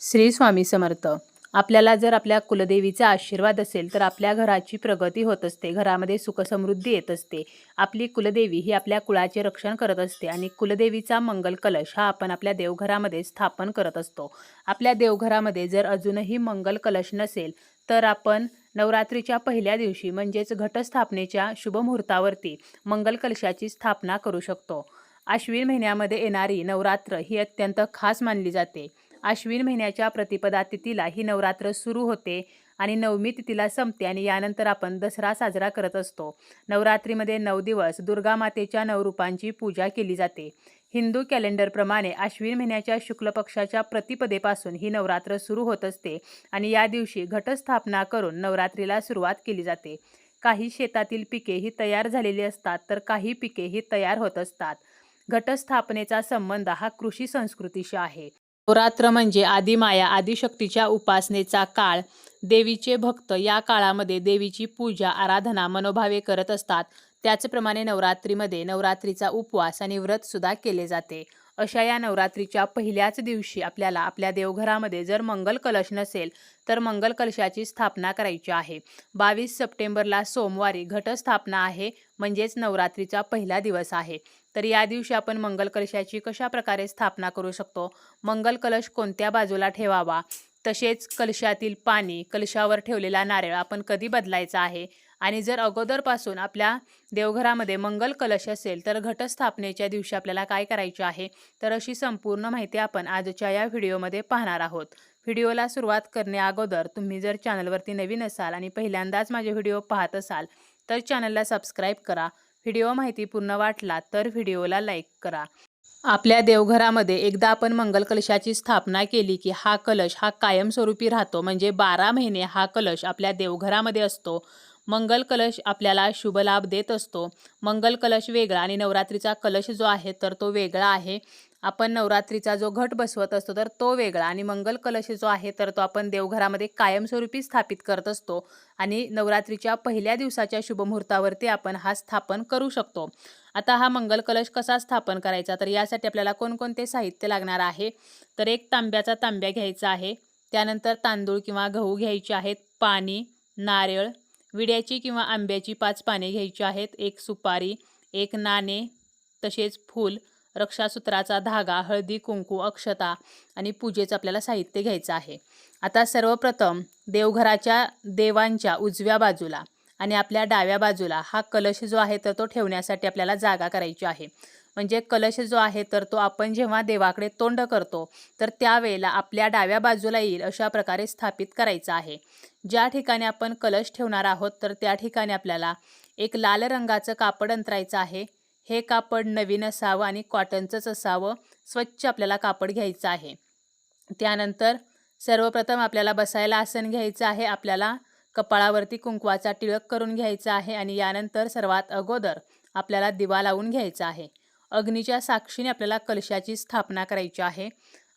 श्री स्वामी समर्थ. आपल्याला जर आपल्या कुलदेवीचा आशीर्वाद असेल तर आपल्या घराची प्रगती होत असते. घरामध्ये सुखसमृद्धी येत असते. आपली कुलदेवी ही आपल्या कुळाचे रक्षण करत असते आणि कुलदेवीचा मंगल कलश हा आपण आपल्या देवघरामध्ये स्थापन करत असतो. आपल्या देवघरामध्ये जर अजूनही मंगल कलश नसेल तर आपण नवरात्रीच्या पहिल्या दिवशी म्हणजेच घटस्थापनेच्या शुभमुहूर्तावरती मंगल कलशाची स्थापना करू शकतो. आश्विन महिन्यामध्ये येणारी नवरात्र ही अत्यंत खास मानली जाते. आश्विन महिन्याच्या प्रतिपदा तिथीला ही नवरात्र सुरू होते आणि नवमी तिथीला संपते आणि यानंतर आपण दसरा साजरा करत असतो. नवरात्रीमध्ये नऊ दिवस दुर्गा मातेच्या नवरूपांची पूजा केली जाते. हिंदू कॅलेंडरप्रमाणे आश्विन महिन्याच्या शुक्ल पक्षाच्या प्रतिपदेपासून ही नवरात्र सुरू होत असते आणि या दिवशी घटस्थापना करून नवरात्रीला सुरुवात केली जाते. काही शेतातील पिके ही तयार झालेली असतात तर काही पिके ही तयार होत असतात. घटस्थापनेचा संबंध हा कृषी संस्कृतीशी आहे. नवरात्र म्हणजे आदिमाया आदिशक्तीच्या उपासनेचा काळ. देवीचे भक्त या काळामध्ये देवीची पूजा आराधना मनोभावे करत असतात. त्याचप्रमाणे नवरात्रीमध्ये नवरात्रीचा उपवास आणि व्रत सुद्धा केले जाते. अशा या नवरात्रीच्या पहिल्याच दिवशी आपल्याला आपल्या देवघरामध्ये जर मंगल कलश नसेल तर मंगल कलशाची स्थापना करायची आहे. बावीस सप्टेंबरला सोमवारी घटस्थापना आहे म्हणजेच नवरात्रीचा पहिला दिवस आहे. तर या दिवशी आपण मंगल कलशाची कशा प्रकारे स्थापना करू शकतो? मंगल कलश कोणत्या बाजूला ठेवावा? तसेच कलशातील पाणी कलशावर ठेवलेला नारळ आपण कधी बदलायचा आहे? आणि जर अगोदरपासून आपल्या देवघरामध्ये मंगल कलश असेल तर घटस्थापनेच्या दिवशी आपल्याला काय करायचे आहे? तर अशी संपूर्ण माहिती आपण आजच्या या व्हिडिओमध्ये पाहणार आहोत. व्हिडिओला सुरुवात करण्या अगोदर तुम्ही जर चॅनलवरती नवीन असाल आणि पहिल्यांदाच माझे व्हिडिओ पाहत असाल तर चॅनलला सबस्क्राईब करा. व्हिडिओ माहिती पूर्ण वाटला तर व्हिडिओला लाईक करा. आपल्या देवघरामध्ये एकदा आपण मंगल कलशाची स्थापना केली की हा कलश हा कायमस्वरूपी राहतो. म्हणजे बारा महिने हा कलश आपल्या देवघरामध्ये असतो. मंगल कलश आपल्याला शुभ लाभ देत असतो. मंगल कलश वेगळा आणि नवरात्रीचा कलश जो आहे तर तो वेगळा आहे. आपण नवरात्रीचा जो घट बसवत असतो तर तो वेगळा. आणि मंगल कलश जो आहे तर तो आपण देवघरामध्ये कायमस्वरूपी स्थापित करत असतो. आणि नवरात्रीच्या पहिल्या दिवसाच्या शुभमुहूर्तावरती आपण हा स्थापन करू शकतो. आता हा मंगल कलश कसा स्थापन करायचा? तर यासाठी आपल्याला कोणकोणते साहित्य लागणार आहे? तर एक तांब्याचा तांब्या घ्यायचा आहे. त्यानंतर तांदूळ किंवा गहू घ्यायचे आहेत पाणी नारळ विड्याची किंवा आंब्याची पाच पाने घ्यायची आहेत एक सुपारी एक नाणे तसेच फूल. रक्षासूत्राचा धागा हळदी कुंकू अक्षता आणि पूजेचं आपल्याला साहित्य घ्यायचं आहे. आता सर्वप्रथम देवघराच्या देवांच्या उजव्या बाजूला आणि आपल्या डाव्या बाजूला हा कलश जो आहे तर तो ठेवण्यासाठी आपल्याला जागा करायची आहे. म्हणजे कलश जो आहे तर तो आपण जेव्हा देवाकडे तोंड करतो तर त्यावेळेला आपल्या डाव्या बाजूला येईल अशा प्रकारे स्थापित करायचा आहे. ज्या ठिकाणी आपण कलश ठेवणार आहोत तर त्या ठिकाणी आपल्याला एक लाल रंगाचं कापड अंतरायचं आहे. हे कापड नवीन असावं आणि कॉटनचंच असावं स्वच्छ आपल्याला कापड घ्यायचं आहे. त्यानंतर सर्वप्रथम आपल्याला बसायला आसन घ्यायचं आहे आपल्याला कपाळावरती कुंकवाचा टिळक करून घ्यायचा आहे आणि यानंतर सर्वात अगोदर आपल्याला दिवा लावून घ्यायचा आहे. अग्नीच्या साक्षीने आपल्याला कलशाची स्थापना करायची आहे.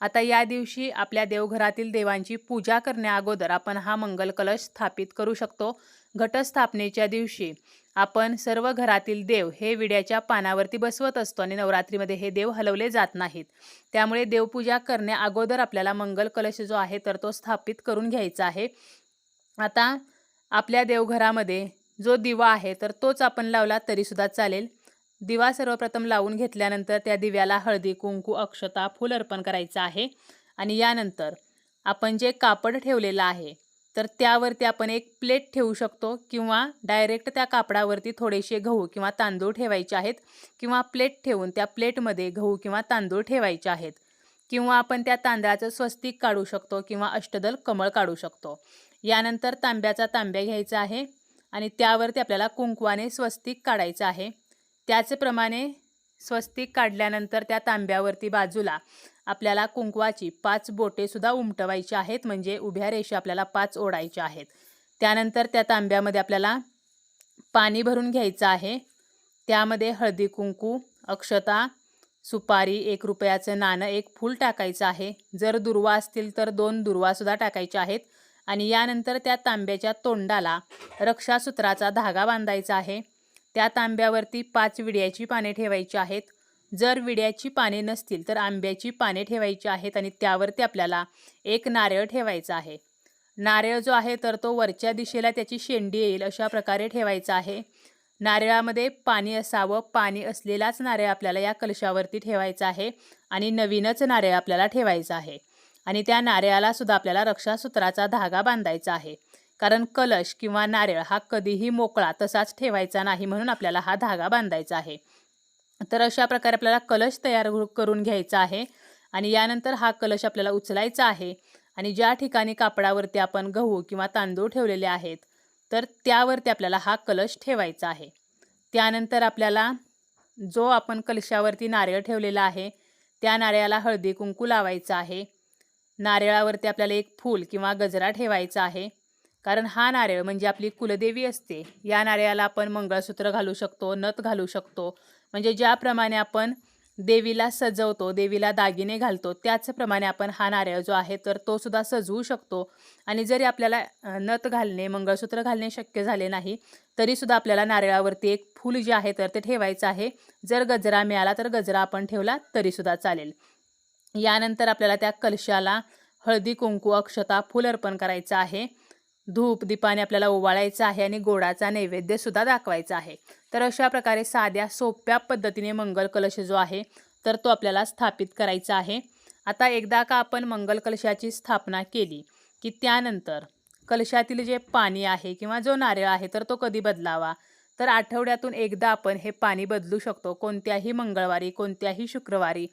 आता या दिवशी आपल्या देवघरातील देवांची पूजा करण्या अगोदर आपण हा मंगल कलश स्थापित करू शकतो. घटस्थापनेच्या दिवशी आपण सर्व घरातील देव हे विड्याच्या पानावरती बसवत असतो आणि नवरात्रीमध्ये हे देव हलवले जात नाहीत. त्यामुळे देवपूजा करण्या अगोदर आपल्याला मंगल कलश जो आहे तर तो स्थापित करून घ्यायचा आहे. आता आपल्या देवघरामध्ये जो दिवा आहे तर तोच आपण लावला तरीसुद्धा चालेल. दिवा सर्वप्रथम लावून घेतल्यानंतर त्या दिव्याला हळदी कुंकू अक्षता फूल अर्पण करायचं आहे. आणि यानंतर आपण जे कापड ठेवलेलं आहे तर त्यावरती आपण एक प्लेट ठेवू शकतो किंवा डायरेक्ट त्या कापडावरती थोडेसे गहू किंवा तांदूळ ठेवायचे आहेत किंवा प्लेट ठेवून त्या प्लेटमध्ये गहू किंवा तांदूळ ठेवायचे आहेत. किंवा आपण त्या तांदळाचं स्वस्तिक काढू शकतो किंवा अष्टदल कमळ काढू शकतो. यानंतर तांब्याचा तांब्या घ्यायचा आहे आणि त्यावरती आपल्याला कुंकवाने स्वस्तिक काढायचं आहे. त्याचप्रमाणे स्वस्तिक काढल्यानंतर त्या तांब्यावरती बाजूला आपल्याला कुंकवाची पाच बोटेसुद्धा उमटवायची आहेत म्हणजे उभ्या रेषा आपल्याला पाच ओढायच्या आहेत. त्यानंतर त्या तांब्यामध्ये आपल्याला पाणी भरून घ्यायचं आहे. त्यामध्ये हळदी कुंकू अक्षता सुपारी एक रुपयाचं नाणं एक फूल टाकायचं आहे. जर दुर्वा असतील तर दोन दुर्वासुद्धा टाकायच्या आहेत. आणि यानंतर त्या तांब्याच्या तोंडाला रक्षासूत्राचा धागा बांधायचा आहे. त्या तांब्यावरती पाच विड्याची पाने ठेवायची आहेत. जर विड्याची पाने नसतील तर आंब्याची पाने ठेवायची आहेत आणि त्यावरती आपल्याला एक नारळ ठेवायचा आहे. नारळ जो आहे तर तो वरच्या दिशेला त्याची शेंडी येईल अशा प्रकारे ठेवायचा आहे. नारळामध्ये पाणी असावं पाणी असलेलाच नारळ आपल्याला या कलशावरती ठेवायचा आहे आणि नवीनच नारळ आपल्याला ठेवायचा आहे. आणि त्या नारळाला सुद्धा आपल्याला रक्षासूत्राचा धागा बांधायचा आहे. कारण कलश किंवा नारळ हा कधीही मोकळा तसाच ठेवायचा नाही म्हणून आपल्याला हा धागा बांधायचा आहे. तर अशा प्रकारे आपल्याला कलश तयार करून घ्यायचा आहे. आणि यानंतर हा कलश आपल्याला उचलायचा आहे. आणि ज्या ठिकाणी कापडावरती आपण गहू किंवा तांदूळ ठेवलेले आहेत तर त्यावरती आपल्याला हा कलश ठेवायचा आहे. त्यानंतर आपल्याला जो आपण कलशावरती नारळ ठेवलेला आहे त्या नारळाला हळदी कुंकू लावायचा आहे. नारळावरती आपल्याला एक फूल किंवा गजरा ठेवायचा आहे. कारण हा नारळ म्हणजे आपली कुलदेवी असते. या नारळाला आपण मंगळसूत्र घालू शकतो नथ घालू शकतो. म्हणजे ज्याप्रमाणे आपण देवीला सजवतो देवीला दागिने घालतो त्याचप्रमाणे आपण हा नारळ जो आहे तर तो सुद्धा सजवू शकतो. आणि जरी आपल्याला नथ घालणे मंगळसूत्र घालणे शक्य झाले नाही तरीसुद्धा आपल्याला नारळावरती एक फूल जे आहे तर ते ठेवायचं आहे. जर गजरा मिळाला तर गजरा आपण ठेवला तरीसुद्धा चालेल. यानंतर आपल्याला त्या कलशाला हळदी कुंकू अक्षता फूल अर्पण करायचं आहे. धूप दीपाने आपल्याला ओवाळायचं आहे आणि गोडाचा नैवेद्य सुद्धा दाखवायचा आहे. तर अशा प्रकारे साध्या सोप्या पद्धतीने मंगल कलश जो आहे तर तो आपल्याला स्थापित करायचा आहे. आता एकदा का आपण मंगल कलशाची स्थापना केली की त्यानंतर कलशातील जे पाणी आहे किंवा जो नारळ आहे तर तो कधी बदलावा? तर आठवड्यातून एकदा आपण हे पाणी बदलू शकतो कोणत्याही मंगळवारी कोणत्याही शुक्रवारी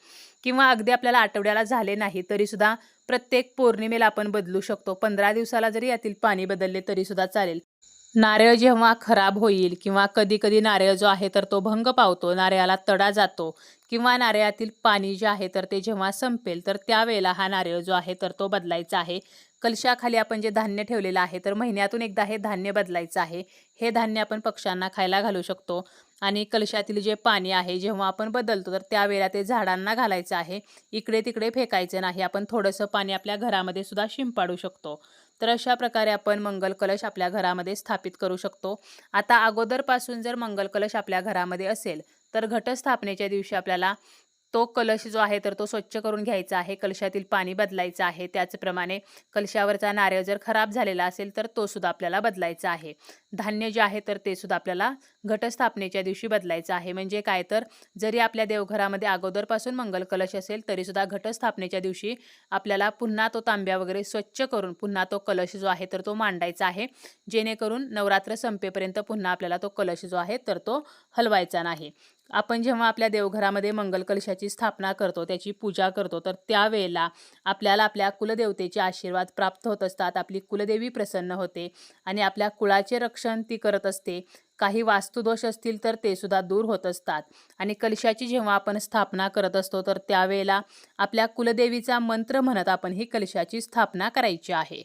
किंवा अगदी आपल्याला आठवड्याला झाले नाही तरीसुद्धा प्रत्येक पौर्णिमेला आपण बदलू शकतो. पंधरा दिवसाला जरी यातील पाणी बदलले तरीसुद्धा चालेल. नारळ जेव्हा खराब होईल किंवा कधी कधी नारळ जो आहे तर तो भंग पावतो नारळाला तडा जातो किंवा नारळातील पाणी जे आहे तर ते जेव्हा संपेल तर त्यावेळेला हा नारळ जो आहे तर तो बदलायचा आहे. कलशाखाली आपण जे धान्य ठेवलेलं आहे तर महिन्यातून एकदा हे धान्य बदलायचं आहे. हे धान्य आपण पक्ष्यांना खायला घालू शकतो. आणि कलशातील जे पाणी आहे जेव्हा आपण बदलतो तर त्यावेळेला ते झाडांना घालायचं आहे. इकडे तिकडे फेकायचं नाही. आपण थोडंसं पाणी आपल्या घरामध्ये सुद्धा शिंपाडू शकतो. तर अशा प्रकारे आपण मंगल कलश आपल्या घरामध्ये स्थापित करू शकतो. आता अगोदरपासून जर मंगल कलश आपल्या घरामध्ये असेल तर घटस्थापनेच्या दिवशी आपल्याला तो कलश जो आहे तर तो स्वच्छ करून घ्यायचा आहे. कलशातील पाणी बदलायचं आहे. त्याचप्रमाणे कलशावरचा नारळ जर खराब झालेला असेल तर तो सुद्धा आपल्याला बदलायचा आहे. धान्य जे आहे तर ते सुद्धा आपल्याला घटस्थापनेच्या दिवशी बदलायचं आहे. म्हणजे काय? तर जरी आपल्या देवघरामध्ये अगोदरपासून मंगल कलश असेल तरीसुद्धा घटस्थापनेच्या दिवशी आपल्याला पुन्हा तो तांब्या वगैरे स्वच्छ करून पुन्हा तो कलश जो आहे तर तो मांडायचा आहे. जेणेकरून नवरात्र संपेपर्यंत पुन्हा आपल्याला तो कलश जो आहे तर तो हलवायचा नाही. आपण जेव्हा आपल्या देवघरामध्ये मंगल कलशाची स्थापना करतो त्याची पूजा करतो तर त्यावेळेला आपल्याला आपल्या कुलदेवतेचे आशीर्वाद प्राप्त होत असतात आपली कुलदेवी प्रसन्न होते आणि आपल्या कुळाचे रक्षण ती करत असते. काही वास्तुदोष असतील तर ते सुद्धा दूर होत असतात. आणि कलशाची जेव्हा आपण स्थापना करत असतो तर त्यावेळेला आपल्या कुलदेवीचा मंत्र म्हणत आपण ही कलशाची स्थापना करायची आहे.